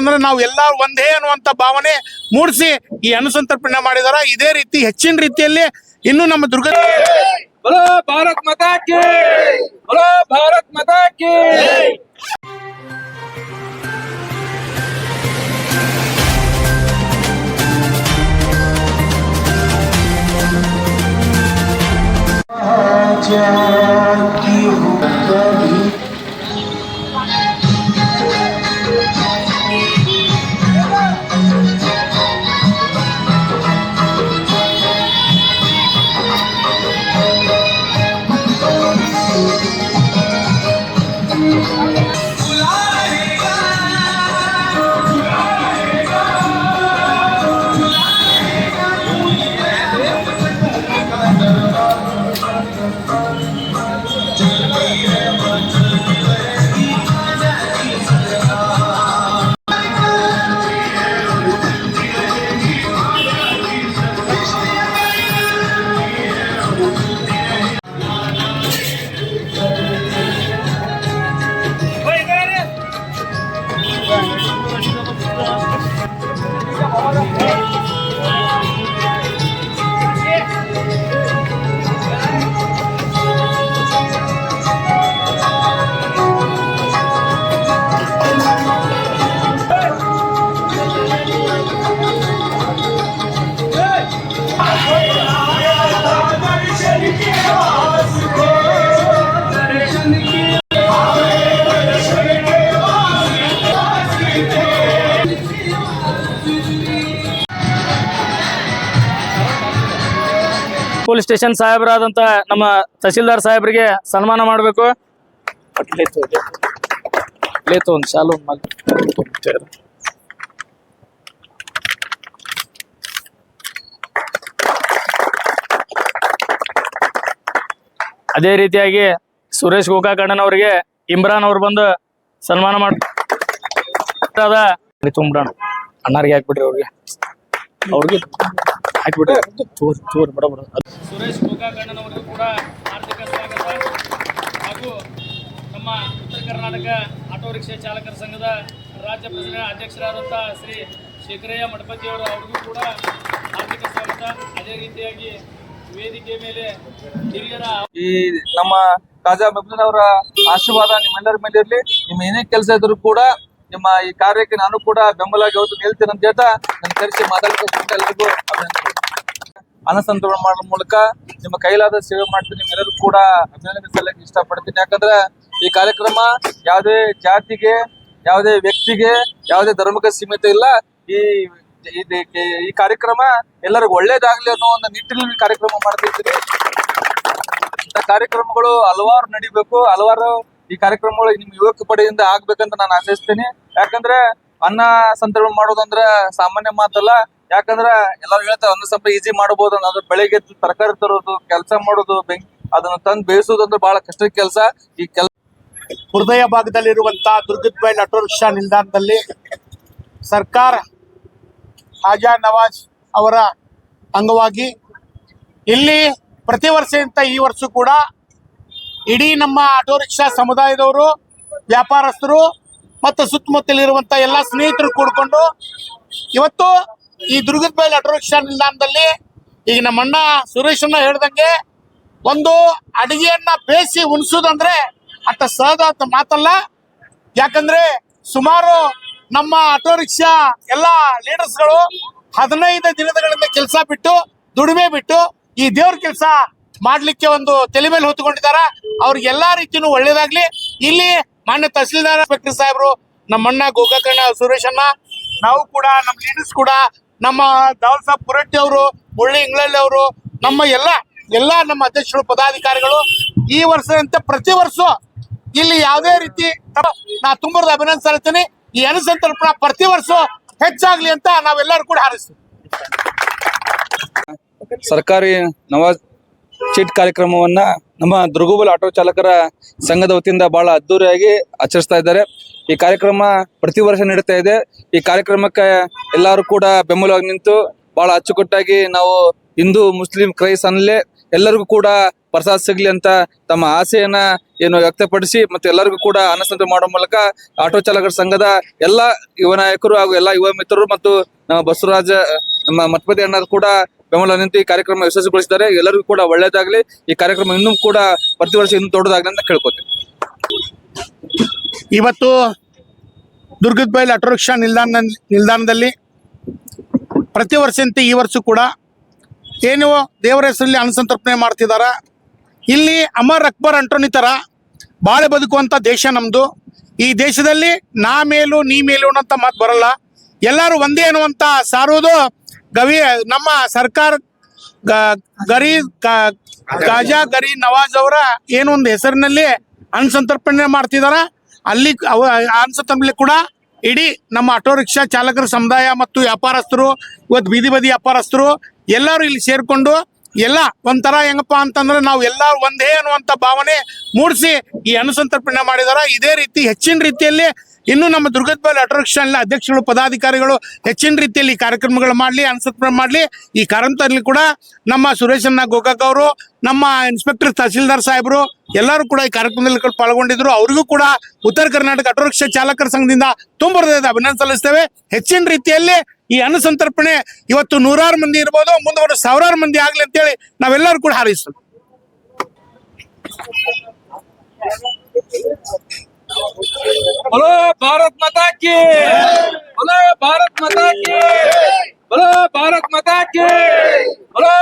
ಯಾಕಂದ್ರೆ ನಾವು ಎಲ್ಲ ಒಂದೇ ಅನ್ನುವಂತ ಭಾವನೆ ಮೂಡಿಸಿ ಈ ಅನುಸಂತರ್ಪಣೆ ಮಾಡಿದಾರ. ಇದೇ ರೀತಿ ಹೆಚ್ಚಿನ ರೀತಿಯಲ್ಲಿ ಇನ್ನು ನಮ್ಮ ದುರ್ಗ ಭಾರತ್ ಮತ ಭಾರತ್ ಮತ ಸ್ಟೇಷನ್ ಸಾಹೇಬರಾದಂತ ನಮ್ಮ ತಹಸೀಲ್ದಾರ್ ಸಾಹೇಬರಿಗೆ ಸನ್ಮಾನ ಮಾಡಬೇಕು. ಶಾಲು ಅದೇ ರೀತಿಯಾಗಿ ಸುರೇಶ್ ಗೋಕಾಕಣ್ಣನ್ ಅವರಿಗೆ ಇಮ್ರಾನ್ ಅವ್ರು ಬಂದು ಸನ್ಮಾನ ಮಾಡ್ತಾರ ಅಣ್ಣರಿಗೆ ಹಾಕ್ಬಿಟ್ರಿ ಅಣ್ಣಾರಿಗೆ ಹಾಕ್ಬಿಡ್ರಿ ಅವ್ರಿಗೆ. ಅವ್ರಿಗೆ ಹಾಕ್ಬಿಟ್ರೆ ತೋರ್ ಚೋರ್ ಬಡ ಬಡ. ಸುರೇಶ್ ಗೋಕಾಕಣ್ಣನವರಿಗೂ ಕೂಡ ಹಾರ್ದಿಕ ಸ್ವಾಗತ ಹಾಗೂ ನಮ್ಮ ಉತ್ತರ ಕರ್ನಾಟಕ ಆಟೋ ರಿಕ್ಷಾ ಚಾಲಕರ ಸಂಘದ ರಾಜ್ಯ ಪ್ರೆಸಿಡೆಂಟ್ ಅಧ್ಯಕ್ಷರಾದಂಥ ಶ್ರೀ ಶೇಖರಯ್ಯ ಮಠಪತಿಯವರು ಅವ್ರಿಗೂ ಕೂಡ ಹಾರ್ದಿಕ ಸ್ವಾಗತ ಅದೇ ರೀತಿಯಾಗಿ ವೇದಿಕೆ ಮೇಲೆ ಹಿರಿಯರ ಈ ನಮ್ಮ ರಾಜಾ ಅವರ ಆಶೀರ್ವಾದ ನಿಮ್ಮೆಲ್ಲರ ಮೇಲೆ ಇರಲಿ ನಿಮ್ಮ ಏನೇ ಕೆಲಸ ಇದ್ರು ಕೂಡ ನಿಮ್ಮ ಈ ಕಾರ್ಯಕ್ಕೆ ನಾನು ಕೂಡ ಬೆಂಬಲ ಯಾವತ್ತು ಹೇಳ್ತೀನಿ ಅಂತ ಹೇಳ್ತಾ ನನ್ನ ಕರೆಸಿ ಮಾತಾಡ್ಕೊಂಡು ಎಲ್ಲರಿಗೂ ಅಭಿನಂದನೆ ಮೂಲಕ ನಿಮ್ಮ ಕೈಲಾದ ಸೇವೆ ಮಾಡ್ತೀನಿ ನಿಮ್ಮೆಲ್ಲರೂ ಕೂಡ ಅಭಿನಂದನೆ ಸಲ್ಲಕ್ಕೆ ಇಷ್ಟಪಡ್ತೀನಿ. ಯಾಕಂದ್ರೆ ಈ ಕಾರ್ಯಕ್ರಮ ಯಾವುದೇ ಜಾತಿಗೆ, ಯಾವುದೇ ವ್ಯಕ್ತಿಗೆ, ಯಾವುದೇ ಧರ್ಮಕ್ಕೆ ಸೀಮಿತ ಇಲ್ಲ. ಈ ಈ ಕಾರ್ಯಕ್ರಮ ಎಲ್ಲರಿಗೂ ಒಳ್ಳೇದಾಗ್ಲಿ ಅನ್ನೋ ಒಂದು ನಿಟ್ಟಿನಲ್ಲಿ ಕಾರ್ಯಕ್ರಮ ಮಾಡ್ತಿರ್ತೀನಿ. ಇಂಥ ಕಾರ್ಯಕ್ರಮಗಳು ಹಲವಾರು ನಡಿಬೇಕು, ಹಲವಾರು ಈ ಕಾರ್ಯಕ್ರಮಗಳು ನಿಮ್ ಯುವಕ ಪಡೆಯಿಂದ ಆಗ್ಬೇಕಂತ ನಾನು ಆಶಿಸ್ತೇನೆ. ಯಾಕಂದ್ರೆ ಅನ್ನ ಸಂತರ್ಪಣೆ ಮಾಡೋದಂದ್ರ ಸಾಮಾನ್ಯ ಮಾತಲ್ಲ. ಯಾಕಂದ್ರ ಎಲ್ಲರೂ ಹೇಳ್ತಾರೆ ಅನ್ನ ಸ್ವಲ್ಪ ಈಜಿ ಮಾಡಬಹುದು ಅದ್ರ ಬೆಳಿಗ್ಗೆ ತರಕಾರಿ ತರೋದು, ಕೆಲಸ ಮಾಡೋದು, ಬೆಂಕಿ ಅದನ್ನ ತಂದು ಬೇಯಿಸೋದು ಅಂದ್ರೆ ಬಹಳ ಕಷ್ಟದ ಕೆಲಸ. ಈ ಕೆಲ ಹೃದಯ ಭಾಗದಲ್ಲಿರುವಂತಹ ದುರ್ಗದ ಬೈಲ್ ಆಟೋ ರಿಕ್ಷಾ ನಿಲ್ದಾಣದಲ್ಲಿ ಸರ್ಕಾರ ಹಾಜಾ ನವಾಜ್ ಅವರ ಅಂಗವಾಗಿ ಇಲ್ಲಿ ಪ್ರತಿ ವರ್ಷದಿಂದ ಈ ವರ್ಷ ಕೂಡ ಇಡೀ ನಮ್ಮ ಆಟೋ ರಿಕ್ಷಾ ಸಮುದಾಯದವರು, ವ್ಯಾಪಾರಸ್ಥರು ಮತ್ತು ಸುತ್ತಮುತ್ತಲಿರುವಂತ ಎಲ್ಲ ಸ್ನೇಹಿತರು ಕೂಡಿಕೊಂಡು ಇವತ್ತು ಈ ದುರ್ಗದ ಬೈಲ್ ಆಟೋ ರಿಕ್ಷಾ ನಿಲ್ದಾಣದಲ್ಲಿ ಈಗ ನಮ್ಮ ಅಣ್ಣ ಸುರೇಶನ್ನ ಹೇಳ್ದಂಗೆ ಒಂದು ಅಡಿಗೆಯನ್ನ ಬೇಯಿಸಿ ಉಣಿಸೋದಂದ್ರೆ ಅಷ್ಟ ಸಹಜ ಅಂತ ಮಾತಲ್ಲ. ಯಾಕಂದ್ರೆ ಸುಮಾರು ನಮ್ಮ ಆಟೋ ರಿಕ್ಷಾ ಎಲ್ಲ ಲೀಡರ್ಸ್ಗಳು ಹದಿನೈದು ದಿನಗಳಿಂದ ಕೆಲಸ ಬಿಟ್ಟು ದುಡಿಮೆ ಬಿಟ್ಟು ಈ ದೇವ್ರ ಕೆಲಸ ಮಾಡ್ಲಿಕ್ಕೆ ಒಂದು ತಲೆ ಮೇಲೆ ಹೊತ್ಕೊಂಡಿದಾರ ಅವ್ರಿಗೆ ಎಲ್ಲಾ ರೀತಿಯೂ ಒಳ್ಳೇದಾಗ್ಲಿ. ಇಲ್ಲಿ ಮಾನ್ಯ ತಹಸೀಲ್ದಾರ್ ಇನ್ಸ್ಪೆಕ್ಟರ್ ಸಾಹೇಬ್ರು ನಮ್ಮಣ್ಣ ಗೋಕಾಕಣ್ಣ ಸುರೇಶಣ್ಣ ನಾವು ಕೂಡ, ನಮ್ಮ ಲೀಡರ್ಸ್ ಕೂಡ, ನಮ್ಮ ದಾವಲ್ ಸಾಬ್ ಪುರಟ್ಟಿ ಅವರು ಮುಳ್ಳಿ ಇಂಗ್ಲೆಂಡ್ ಅವರು, ನಮ್ಮ ಎಲ್ಲ ಎಲ್ಲ ನಮ್ಮ ಅಧ್ಯಕ್ಷರು, ಪದಾಧಿಕಾರಿಗಳು ಈ ವರ್ಷದಂತೆ ಪ್ರತಿ ವರ್ಷ ಇಲ್ಲಿ ಯಾವುದೇ ರೀತಿ ನಾ ತುಂಬರದ ಅಭಿನಂದನೆ ಸಲ್ಲಿಸ್ತೀನಿ. ಈ ಅನುಸಂತರ್ಪಣ ಪ್ರತಿ ವರ್ಷ ಹೆಚ್ಚಾಗ್ಲಿ ಅಂತ ನಾವೆಲ್ಲರೂ ಕೂಡ ಹಾರೈಸ್ತೀವಿ. ಸರ್ಕಾರಿ ನವಾಜ್ ಚೀಟ್ ಕಾರ್ಯಕ್ರಮವನ್ನ ನಮ್ಮ ದುರ್ಗುಬಲ್ ಆಟೋ ಚಾಲಕರ ಸಂಘದ ವತಿಯಿಂದ ಬಹಳ ಅದ್ದೂರಿಯಾಗಿ ಆಚರಿಸ್ತಾ ಇದ್ದಾರೆ. ಈ ಕಾರ್ಯಕ್ರಮ ಪ್ರತಿ ವರ್ಷ ನಡೀತಾ ಇದೆ. ಈ ಕಾರ್ಯಕ್ರಮಕ್ಕೆ ಎಲ್ಲರೂ ಕೂಡ ಬೆಂಬಲವಾಗಿ ನಿಂತು ಬಹಳ ಅಚ್ಚುಕಟ್ಟಾಗಿ ನಾವು ಹಿಂದೂ, ಮುಸ್ಲಿಂ ಕ್ರೈಸ್ ಅನ್ನಲೇ ಎಲ್ಲರಿಗೂ ಕೂಡ ಪ್ರಸಾದ ಸಿಗ್ಲಿ ಅಂತ ತಮ್ಮ ಆಸೆಯನ್ನ ಏನು ವ್ಯಕ್ತಪಡಿಸಿ ಮತ್ತೆ ಎಲ್ಲರಿಗೂ ಕೂಡ ಅನಸಂತ ಮಾಡೋ ಮೂಲಕ ಆಟೋ ಚಾಲಕರ ಸಂಘದ ಎಲ್ಲಾ ಯುವ ನಾಯಕರು ಹಾಗೂ ಎಲ್ಲಾ ಯುವ ಮಿತ್ರರು ಮತ್ತು ನಮ್ಮ ಬಸವರಾಜ, ನಮ್ಮ ಮಠಪತಿ ಅಣ್ಣರು ಕೂಡ ಬೆಂಬಲ ನಿಂತು ಈ ಕಾರ್ಯಕ್ರಮ ಯಶಸ್ವಿಗೊಳಿಸಿದ್ದಾರೆ. ಎಲ್ಲರಿಗೂ ಕೂಡ ಒಳ್ಳೇದಾಗಲಿ. ಈ ಕಾರ್ಯಕ್ರಮ ಇನ್ನೂ ಕೂಡ ಪ್ರತಿ ವರ್ಷ ಇನ್ನೂ ದೊಡ್ಡದಾಗ್ಲಿ ಅಂತ ಕೇಳ್ಕೊತೀನಿ. ಇವತ್ತು ದುರ್ಗದ ಬೈಲ್ ಆಟೋ ರಿಕ್ಷಾ ನಿಲ್ದಾಣ ನಿಲ್ದಾಣದಲ್ಲಿ ಪ್ರತಿ ವರ್ಷಂತೆ ಈ ವರ್ಷ ಕೂಡ ಏನು ದೇವರ ಹೆಸರಲ್ಲಿ ಅನುಸಂತರ್ಪಣೆ ಮಾಡ್ತಿದ್ದಾರೆ ಇಲ್ಲಿ ಅಮರ್ ಅಕ್ಬರ್ ಅಂಟೋನಿ ಥರ ಬಾಳೆ ಬದುಕುವಂಥ ದೇಶ ನಮ್ಮದು ಈ ದೇಶದಲ್ಲಿ ನಾ ಮೇಲು, ನೀ ಮೇಲು ಅನ್ನೋಂಥ ಮಾತು ಬರಲ್ಲ. ಎಲ್ಲರೂ ಒಂದೇ ಅನ್ನುವಂಥ ಸಾರುವುದು ಗವಿ, ನಮ್ಮ ಸರ್ಕಾರ ಗರಿ ಗಾಜಾ, ಗರಿ, ನವಾಜ್ ಅವರ ಏನು ಒಂದು ಹೆಸರಿನಲ್ಲಿ ಅನ್ಸಂತರ್ಪಣೆ ಮಾಡ್ತಿದಾರ. ಅಲ್ಲಿ ಅವ ಅನುಸಂತರ್ಪಣೆ ಕೂಡ ಇಡೀ ನಮ್ಮ ಆಟೋ ರಿಕ್ಷಾ ಚಾಲಕರ ಸಮುದಾಯ ಮತ್ತು ವ್ಯಾಪಾರಸ್ಥರು, ಇವತ್ತು ಬೀದಿ ಬದಿ ವ್ಯಾಪಾರಸ್ಥರು ಎಲ್ಲರೂ ಇಲ್ಲಿ ಸೇರ್ಕೊಂಡು ಎಲ್ಲ ಒಂಥರ ಹೆಂಗಪ್ಪ ಅಂತಂದ್ರೆ ನಾವು ಎಲ್ಲ ಒಂದೇ ಅನ್ನುವಂಥ ಭಾವನೆ ಮೂಡಿಸಿ ಈ ಅನುಸಂತರ್ಪಣೆ ಮಾಡಿದಾರ. ಇದೇ ರೀತಿ ಹೆಚ್ಚಿನ ರೀತಿಯಲ್ಲಿ ಇನ್ನು ನಮ್ಮ ದುರ್ಗದ ಬೈಲ್ ಆಟೋ ರಿಕ್ಷಾ ಅಧ್ಯಕ್ಷಗಳು ಪದಾಧಿಕಾರಿಗಳು ಹೆಚ್ಚಿನ ರೀತಿಯಲ್ಲಿ ಕಾರ್ಯಕ್ರಮಗಳು ಮಾಡಲಿ ಅನುಸಂತರ್ಪಣೆ ಮಾಡಲಿ. ಈ ಕಾರ್ಯಕ್ರಮದಲ್ಲಿ ಕೂಡ ನಮ್ಮ ಸುರೇಶನ್ನ ಗೋಕಾಕ್ ಅವರು, ನಮ್ಮ ಇನ್ಸ್ಪೆಕ್ಟರ್ ತಹಸೀಲ್ದಾರ್ ಸಾಹೇಬರು ಎಲ್ಲರೂ ಕೂಡ ಈ ಕಾರ್ಯಕ್ರಮದಲ್ಲಿ ಪಾಲ್ಗೊಂಡಿದ್ರು. ಅವರಿಗೂ ಕೂಡ ಉತ್ತರ ಕರ್ನಾಟಕ ಆಟೋ ರಿಕ್ಷಾ ಚಾಲಕರ ಸಂಘದಿಂದ ತುಂಬ ಅಭಿನಂದನೆ ಸಲ್ಲಿಸ್ತೇವೆ. ಹೆಚ್ಚಿನ ರೀತಿಯಲ್ಲಿ ಈ ಅನುಸಂತರ್ಪಣೆ ಇವತ್ತು ನೂರಾರು ಮಂದಿ ಇರ್ಬೋದು ಮುಂದುವರೆ ಸಾವಿರಾರು ಮಂದಿ ಆಗ್ಲಿ ಅಂತೇಳಿ ನಾವೆಲ್ಲರೂ ಕೂಡ ಹಾರೈಸ್ತೇವೆ. બોલો ભારત માતા કી બોલો ભારત માતા કી બોલો ભારત માતા કી બોલો